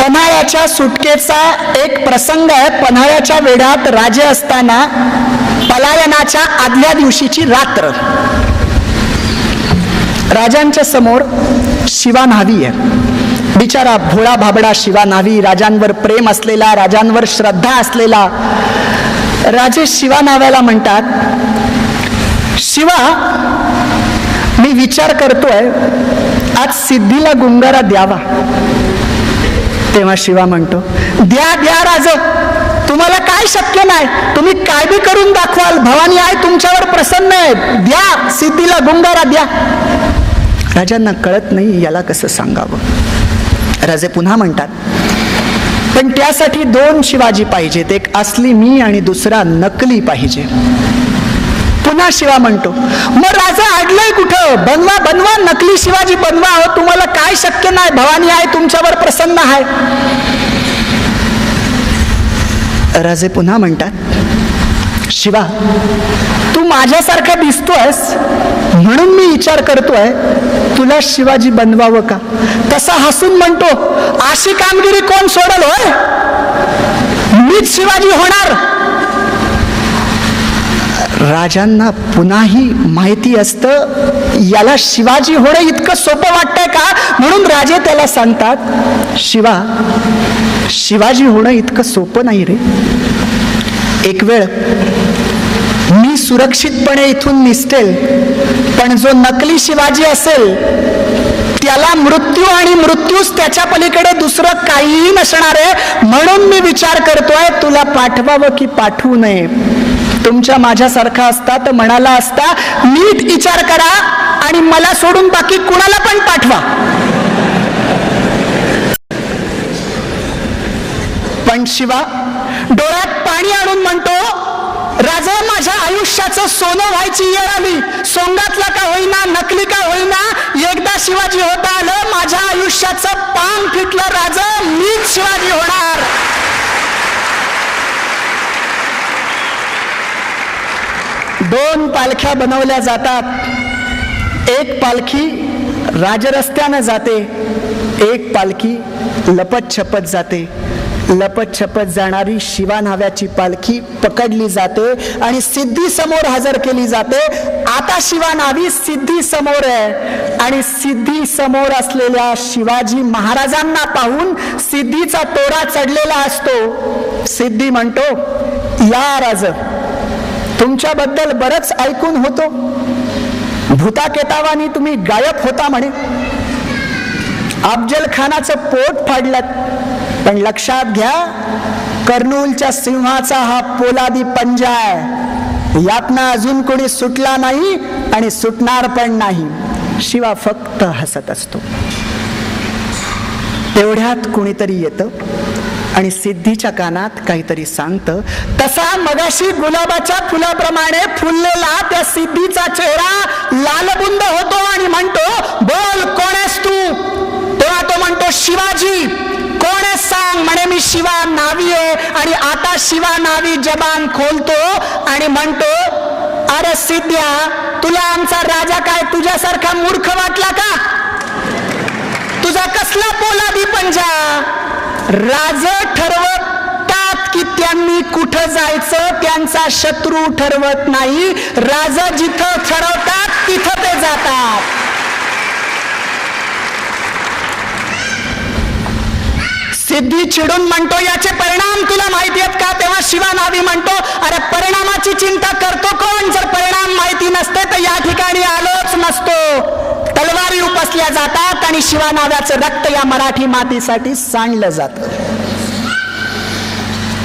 पन्हाळ्याच्या सुटकेचा एक प्रसंग आहे. पन्हाळ्याच्या वेढ्यात राजे असताना पलायनाच्या आदल्या दिवशीची रात्र. राजांच्या समोर शिवा न्हावी आहे. बिचारा भोळा भाबडा शिवा न्हावी. राजांवर प्रेम असलेला राजांवर श्रद्धा असलेला राजे शिवा नाव्याला म्हणतात शिवा मी विचार करतोय आज सिद्धीला गुंगारा द्यावा. तेव्हा शिवा म्हणतो द्या द्या राज तुम्हाला काय शक्य नाही तुम्ही काय बी करून दाखवाल भवानी आहे तुमच्यावर प्रसन्न आहे द्या सिद्धीला गुंगारा द्या. राजांना कळत नाही याला कसं सांगावं. राजे पुन्हा म्हणतात पण त्यासाठी दोन शिवाजी पाहिजेत एक असली मी आणि दुसरा नकली पाहिजे. पुन्हा शिवा म्हणतो. मग राजा अडलंय कुठं? बनवा बनवा नकली शिवाजी बनवा हो तुम्हाला काय शक्य नाही? भवानी आहे तुमच्यावर प्रसन्न आहे. राजे पुन्हा म्हणतात शिवा तू माझ्यासारखा दिसतोयस म्हणून मी विचार करतोय तुला शिवाजी बनवावं का? तसा हसून म्हणतो अशी कामगिरी कोण सोडल होय? मीच शिवाजी होणार. राजांना पुन्हाही माहिती असतं. याला शिवाजी होणं इतकं सोपं वाटतंय का? म्हणून राजे त्याला सांगतात शिवा शिवाजी होणं इतकं सोपं नाही रे. एक वेळ मी सुरक्षितपणे इथून निसटेल पण जो नकली शिवाजी असेल त्याला मृत्यू आणि मृत्यूच त्याच्या पलीकडे दुसरं काहीही नसणार आहे. म्हणून मी विचार करतोय तुला पाठवावं की पाठवू नये. तुमच्या माझ्यासारखा असता तर म्हणाला असता नीट विचार करा आणि मला सोडून बाकी कुणाला पण पाठवा. पण शिवा डोळ्यात पाणी आणून म्हणतो राजा माझ्या आयुष्याचं सोनं व्हायची येळ आली. सोंगातला का होईना नकली का होईना एकदा शिवाजी होता आलं माझ्या आयुष्याचं पान फिटलं राजा मीच शिवाजी होणार. दोन पालख्या बनवल्या जातात. एक पालखी राजरस्त्यानं जाते एक पालखी लपत छपत जाते. लपत छपत जाणारी शिवा नाव्याची पालखी पकडली जाते आणि सिद्धी समोर हजर केली जाते. आता शिवा नावी सिद्धी समोर आहे आणि सिद्धी समोर असलेल्या शिवाजी महाराजांना पाहून सिद्धीचा तोरा चढलेला असतो. सिद्धी म्हणतो या राज तुमच्याबद्दल बरंच ऐकून होतो. भूता केतावानी तुम्ही गायब होता म्हणे. अफजल खानाचं पोट फाडलं. पण लक्षात घ्या कर्नूलच्या सिंहाचा हा पोलादी पंजा आहे. यातनं अजून कोणी सुटला नाही आणि सुटणार पण नाही. शिवा फक्त हसत असतो. तेवढ्यात कुणीतरी येतं. आणि सिद्धीच्या कानात काहीतरी सांगतं तसा मगाशी गुलाबाच्या फुलाप्रमाणे फुललेला त्या सिद्धीचा चेहरा लालबुंद होतो आणि म्हणतो बोल कोण आहेस तू? तेव्हा तो म्हणतो शिवाजी. कोण आहेस सांग? म्हणे मी शिवा नावी आहे आणि आता शिवा नावी जबान खोलतो आणि म्हणतो अरे सिद्ध्या तुला आमचा राजा काय तुझ्यासारखा मूर्ख वाटला का? तुझा कसला पोलादी पंजा राज ठरवतात की त्यांनी कुठं जायचं त्यांचा शत्रू ठरवत नाही. राज जिथं ठरवतात तिथं ते जातात. सिद्धी चिडून म्हणतो याचे परिणाम तुला माहिती आहेत का? तेव्हा शिवा नावी म्हणतो अरे परिणामाची चिंता करतो कोण? जर परिणाम माहिती नसते तर या ठिकाणी आलोच नसतो. तलवारी उपसल्या जातात आणि शिवानाव्याचं रक्त या मराठी मातीसाठी सांडलं जात.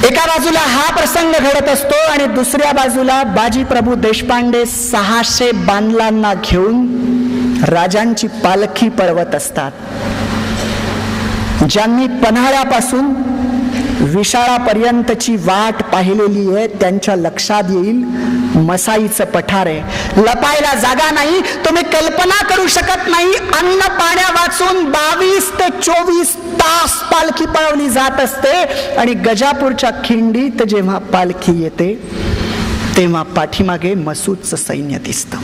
एका बाजूला हा प्रसंग घडत असतो आणि दुसऱ्या बाजूला बाजी प्रभू देशपांडे सहाशे बांधलांना घेऊन राजांची पालखी पळवत असतात. ज्यांनी पन्हाळ्यापासून विशाळापर्यंतची वाट पाहिलेली आहे त्यांच्या लक्षात येईल मसाईचं पठार आहे. लपायला जागा नाही तुम्ही कल्पना करू शकत नाही अन्न पाण्या वाचून बावीस ते चोवीस तास पालखी पळवली जात असते. आणि गजापूरच्या खिंडीत जेव्हा पालखी येते तेव्हा पाठीमागे मसूदचं सैन्य दिसतं.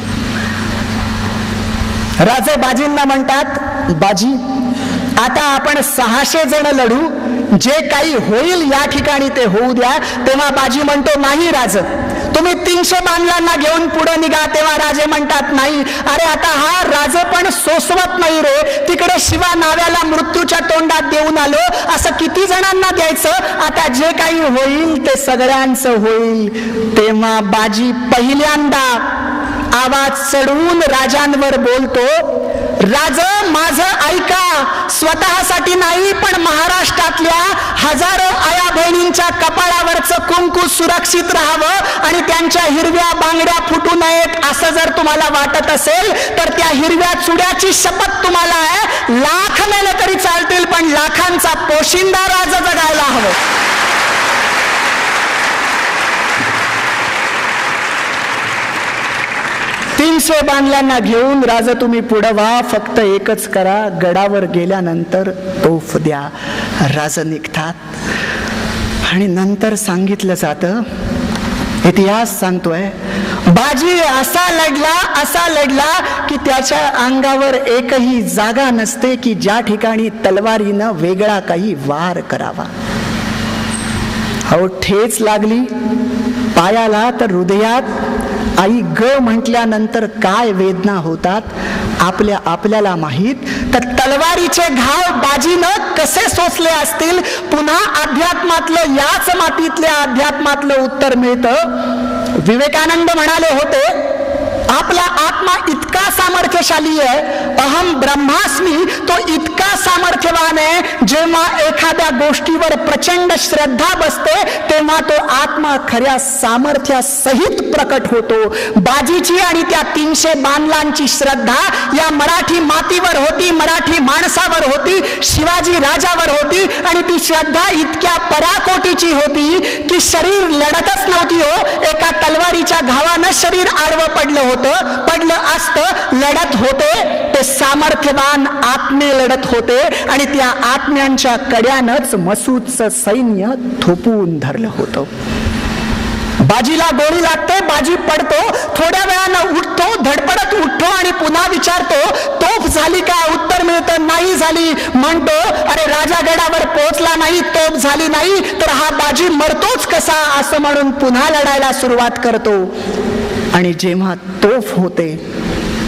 राजे बाजींना म्हणतात बाजी आता आपण सहाशे जण लढू. जे काही होईल या ठिकाणी ते होऊ द्या. तेव्हा बाजी म्हणतो नाही राज तीनशे बांधलांना घेऊन पुढे निघा तेव्हा राजे म्हणतात नाही अरे आता हा राज पण सोसवत नाही रे. तिकडे शिवा नाव्याला मृत्यूच्या तोंडात देऊन आलो. असं किती जणांना द्यायचं? आता जे काही होईल ते सगळ्यांचं होईल. तेव्हा बाजी पहिल्यांदा आवाज चढवून राजांवर बोलतो राज माझं ऐका. स्वतःसाठी नाही पण महाराष्ट्रातल्या हजारो आया बहिणींच्या कपाळावरचं कुंकू सुरक्षित राहावं आणि त्यांच्या हिरव्या बांगड्या फुटू नयेत असं जर तुम्हाला वाटत असेल तर त्या हिरव्या चुड्याची शपथ तुम्हाला आहे. लाख मेलं तरी चालतील पण लाखांचा पोशिंदा राज जगायला हवं. तीनशे बांधल्यांना घेऊन राज तुम्ही पुढं व्हा फक्त एकच करा. गडावर गेल्यानंतर तोफ द्या. राज निघतात. आणि नंतर सांगितलं जातं इतिहास सांगतोय बाजी असा लढला असा लढला की त्याच्या अंगावर एकही जागा नसते की ज्या ठिकाणी तलवारीनं वेगळा काही वार करावा. अहो ठेच लागली. पायाला तर हृदयात आई ग म्हटल्यानंतर काय वेदना होतात आपल्या आपल्याला माहीत? तर तलवारीचे घाव बाजीनं कसे सोसले असतील? पुन्हा अध्यात्मातलं याच मातीतल्या अध्यात्मातलं उत्तर मिळतं. विवेकानंद म्हणाले होते आपला आत्मा इतका सामर्थ्यशाली आहे अहम ब्रह्मास्मी तो इतका सामर्थ्य आहे जेव्हा एखाद्या गोष्टीवर प्रचंड श्रद्धा बसते तेव्हा तो आत्मा खऱ्या सामर्थ्यासहित प्रकट होतो. बाजीची आणि त्या तीनशे बांधलांची श्रद्धा या मराठी मातीवर होती मराठी माणसावर होती शिवाजी राजावर होती आणि ती श्रद्धा इतक्या पराकोटीची होती की शरीर लढतच नव्हती हो. एका तलवारीच्या घावानं शरीर आडवं पडलं होतं पडलं असतं लढत होते. सामर्थ्यवान आत्मे लढत होते आणि त्या आत्म्यांच्या कड्यानच मसूदचं सैन्य थोपून धरलं होतं. बाजीला गोळी लागते बाजी पडतो थोड्या वेळानं उठतो धडपडत उठतो आणि पुन्हा विचारतो तोफ झाली का उत्तर मिळतं नाही झाली. म्हणतो अरे राजा गडावर पोहोचला नाही तोफ झाली नाही तर हा बाजी मरतोच कसा? असं म्हणून पुन्हा लढायला सुरुवात करतो. आणि जेव्हा तोफ होते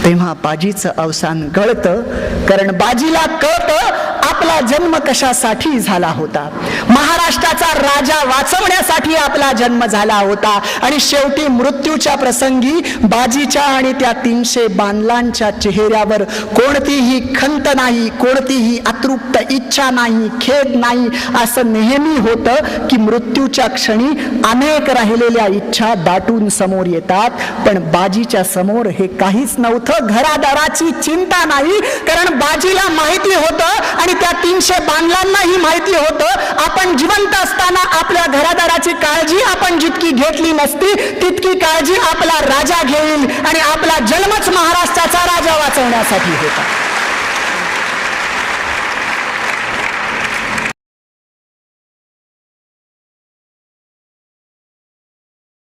तेव्हा बाजीचं अवसान गळतं कारण बाजीला कळतं आपला जन्म कशासाठी झाला होता. महाराष्ट्राचा राजा वाचवण्यासाठी आपला जन्म झाला होता. आणि शेवटी मृत्यूच्या प्रसंगी बाजीच्या आणि त्या तीनशे बांधलांच्या चेहऱ्यावर कोणतीही खंत नाही कोणतीही अतृप्त इच्छा नाही खेद नाही असं नेहमी होतं की मृत्यूच्या क्षणी अनेक राहिलेल्या इच्छा दाटून समोर येतात. पण बाजीच्या समोर हे काहीच नव्हतं. घरादाराची चिंता नाही कारण बाजीला माहिती होतं आणि त्या तीनशे बांधलांनाही माहिती होतं. आपण जिवंत असताना आपल्या घरादाराची काळजी आपण जितकी घेतली नसती तितकी काळजी आपला राजा घेईल आणि आपला जन्मच महाराष्ट्राचा राजा वाचवण्यासाठी होता.